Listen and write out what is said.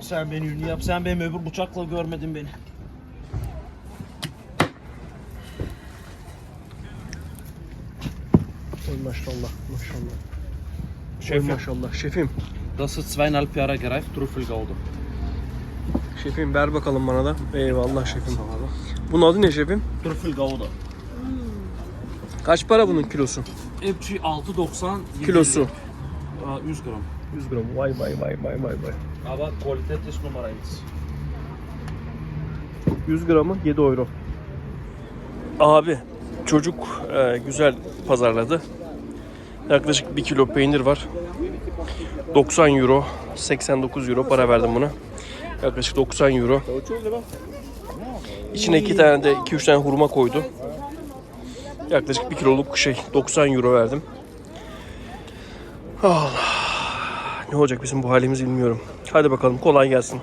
Sen beni ünlü yap. Sen benim öbür bıçakla görmedin beni. Oy maşallah maşallah. Oy Şefim. maşallah. Şefim. Das ist zweieinhalb Jahre gereift, Trüffelgoude. Şefim ver bakalım bana da. Eyvallah şefim. Bunun adı ne şefim? Trüffelgoude. Kaç para bunun kilosu? Hepsi 6.90 Kilosu. Aa, 100 gram. 100 gram. Vay vay vay vay vay vay. İst Nummer 1. 100 gramı 7 euro. Abi çocuk e, güzel pazarladı. Yaklaşık 1 kilo peynir var. 90 euro, 89 euro para verdim buna. Yaklaşık 90 euro. İçine iki tane de 2-3 tane hurma koydu. Yaklaşık 1 kiloluk şey 90 euro verdim. Allah. Ne olacak bizim bu halimiz bilmiyorum. Hadi bakalım kolay gelsin.